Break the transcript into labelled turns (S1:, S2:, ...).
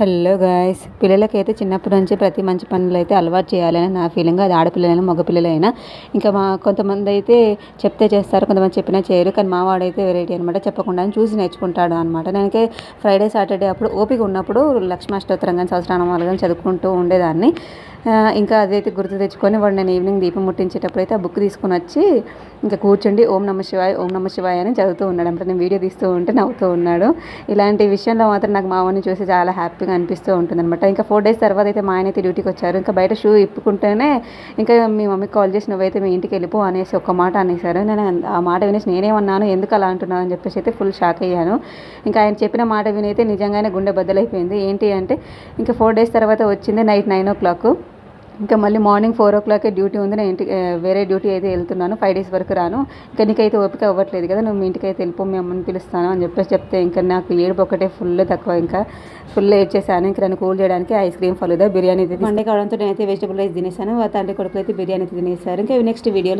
S1: Hello guys. పిల్లలకైతే చిన్నప్పటి నుంచి ప్రతి మంచి పనులు అయితే అలవాటు చేయాలని నా ఫీలింగ్. అది ఆడపిల్లలైనా మగపిల్లలైనా. ఇంకా మా కొంతమంది అయితే చెప్తే చేస్తారు కొంతమంది చెప్పినా చేయరు. కానీ మా వాడైతే వెరైటీ అనమాట చెప్పకుండా చూసి నేర్చుకుంటాడు అనమాట నేనకే ఫ్రైడే సాటర్డే అప్పుడు ఓపిక ఉన్నప్పుడు లక్ష్మాష్టోత్తరం కానీ సహస్రనామాలు కానీ చదువుకుంటూ ఉండేదాన్ని. ఇంకా అదైతే గుర్తు తెచ్చుకొని వాడు నేను ఈవినింగ్ దీపం ముట్టించేటప్పుడు అయితే ఆ బుక్ తీసుకొని వచ్చి ఇంకా కూర్చుండి ఓం నమ శివాయ ఓం నమ శివాయ అని చదువుతూ ఉన్నాడు. అంటే నేను వీడియో తీస్తూ ఉంటే నవ్వుతూ ఉన్నాడు. ఇలాంటి విషయంలో మాత్రం నాకు మామని చూసి చాలా హ్యాపీగా అనిపిస్తూ ఉంటుంది అనమాట ఇంకా ఫోర్ డేస్ తర్వాత అయితే మా ఆయన అయితే డ్యూటీకి వచ్చారు. ఇంకా బయట షూ ఇప్పుకుంటేనే ఇంకా మీ మమ్మీకి కాల్ చేసి నువ్వైతే మీ ఇంటికి వెళ్ళిపో అనేసి ఒక మాట అనేసారు నేను ఆ మాట వినేసి నేనేమన్నాను? ఎందుకు అలా అంటున్నాను అని చెప్పేసి అయితే ఫుల్ షాక్ అయ్యాను. ఇంకా ఆయన చెప్పిన మాట వినైతే నిజంగానే గుండె బద్దలైపోయింది. ఏంటి అంటే ఇంకా ఫోర్ డేస్ తర్వాత వచ్చింది నైట్ నైన్ ఓ క్లాక్. ఇంకా మళ్ళీ మార్నింగ్ ఫోర్ ఓ క్లాకే డ్యూటీ ఉంది. నేను ఇంటికి వేరే డ్యూటీ అయితే వెళ్తున్నాను. ఫైవ్ డేస్ వరకు రాను. ఇంకా నీకైతే ఓపిక అవ్వట్లేదు కదా. నువ్వు మీ ఇంటికి అయితే వెళ్ళిపో మీ అమ్మని పిలుస్తాను అని చెప్పేసి చెప్తే ఇంకా నాకు ఏడుపు ఒకటే ఫుల్ తక్కువ ఇంకా. ఫుల్ ఏడ్ చేశాను. ఇంకా నన్ను కూల్ చేయడానికి ఐస్ క్రీమ్ ఫలుదా బిర్యానీ అయితే మండే కావడంతో నేనైతే వెజిటబుల్ రైస్ తినేసాను. తండ్రి కొడుకులు అయితే బిర్యానీ అయితే తినేసారు. ఇంకా నెక్స్ట్ వీడియోలో